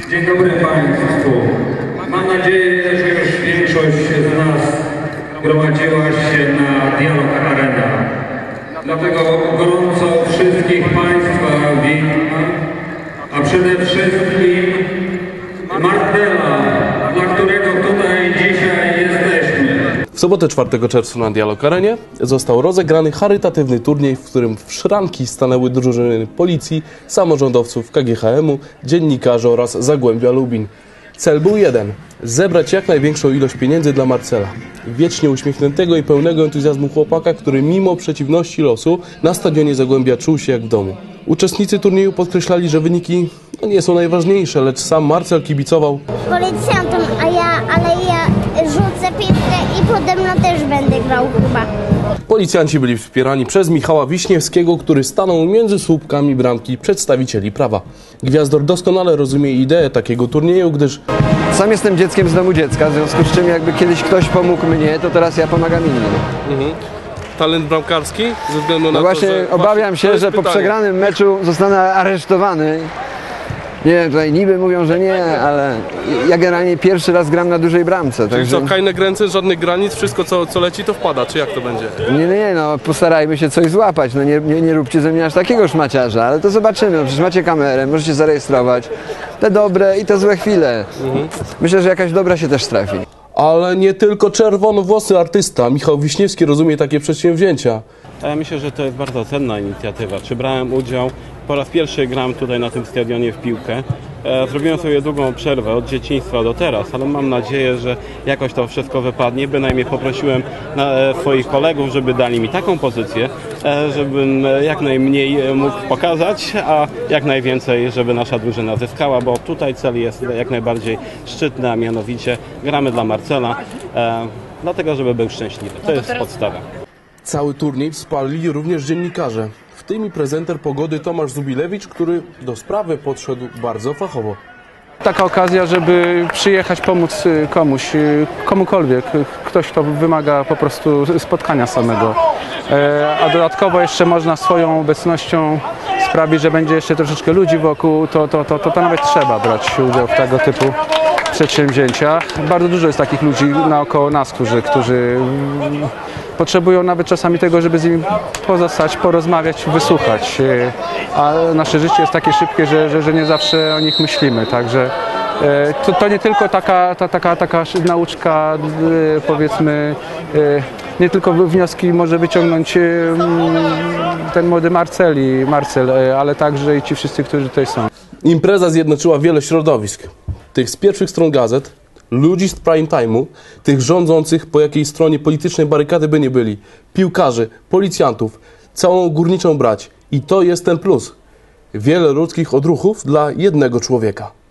Dzień dobry Państwu. Mam nadzieję, że już większość z nas gromadziła się na Dialog Arena. Dlatego gorąco wszystkich Państwa witam, a przede wszystkim Martela, dla którego tutaj dzisiaj jesteśmy. W sobotę 4 czerwca na Dialog Arenie został rozegrany charytatywny turniej, w którym w szranki stanęły drużyny policji, samorządowców, KGHM-u, dziennikarzy oraz Zagłębia Lubin. Cel był jeden – zebrać jak największą ilość pieniędzy dla Marcela. Wiecznie uśmiechniętego i pełnego entuzjazmu chłopaka, który mimo przeciwności losu na stadionie Zagłębia czuł się jak w domu. Uczestnicy turnieju podkreślali, że wyniki nie są najważniejsze, lecz sam Marcel kibicował policjantom, a ja, ale ja rzucę piłkę i pode mną też będę grał chyba. Policjanci byli wspierani przez Michała Wiśniewskiego, który stanął między słupkami bramki przedstawicieli prawa. Gwiazdor doskonale rozumie ideę takiego turnieju, gdyż Sam jestem dzieckiem z domu dziecka, w związku z czym jakby kiedyś ktoś pomógł mnie, to teraz ja pomagam innym. talent bramkarski ze względu na No właśnie to, że... obawiam to się, jest że po pytanie. przegranym meczu zostanę aresztowany. Nie wiem, tutaj niby mówią, że nie, ale ja generalnie pierwszy raz gram na dużej bramce, Czyli także... co, kajne gręce, żadnych granic, wszystko co, co leci to wpada, czy jak to będzie? Nie, nie, nie, no postarajmy się coś złapać, no nie, nie, nie róbcie ze mnie aż takiego szmaciarza, ale to zobaczymy, no, przecież macie kamerę, możecie zarejestrować te dobre i te złe chwile. Myślę, że jakaś dobra się też trafi. Ale nie tylko czerwonowłosy artysta, Michał Wiśniewski rozumie takie przedsięwzięcia. Ja myślę, że to jest bardzo cenna inicjatywa. Czy brałem udział? Po raz pierwszy gram tutaj na tym stadionie w piłkę. E, Zrobiłem sobie długą przerwę od dzieciństwa do teraz, ale mam nadzieję, że jakoś to wszystko wypadnie. Bynajmniej poprosiłem e, swoich kolegów, żeby dali mi taką pozycję, e, żebym jak najmniej mógł pokazać, a jak najwięcej, żeby nasza drużyna zyskała, bo tutaj cel jest jak najbardziej szczytny, a mianowicie gramy dla Marcela, dlatego żeby był szczęśliwy. To jest podstawa. Cały turniej wsparli również dziennikarze, w tym i prezenter pogody Tomasz Zubilewicz, który do sprawy podszedł bardzo fachowo. Taka okazja, żeby przyjechać, pomóc y, komuś, y, komukolwiek, ktoś, kto wymaga po prostu spotkania samego. E, A dodatkowo jeszcze można swoją obecnością sprawić, że będzie jeszcze troszeczkę ludzi wokół, to, to, to, to, to nawet trzeba brać udział w tego typu przedsięwzięciach. Bardzo dużo jest takich ludzi naokoło nas, którzy, którzy potrzebują nawet czasami tego, żeby z nimi pozostać, porozmawiać, wysłuchać. E, A nasze życie jest takie szybkie, że, że, że nie zawsze o nich myślimy. Także e, to, to nie tylko taka, ta, taka, taka nauczka, e, powiedzmy, nie tylko wnioski może wyciągnąć mm, ten młody Marceli, Marcel, ale także i ci wszyscy, którzy tutaj są. Impreza zjednoczyła wiele środowisk. Tych z pierwszych stron gazet, ludzi z prime time'u, tych rządzących po jakiej stronie politycznej barykady by nie byli, piłkarzy, policjantów, całą górniczą brać. I to jest ten plus. Wiele ludzkich odruchów dla jednego człowieka.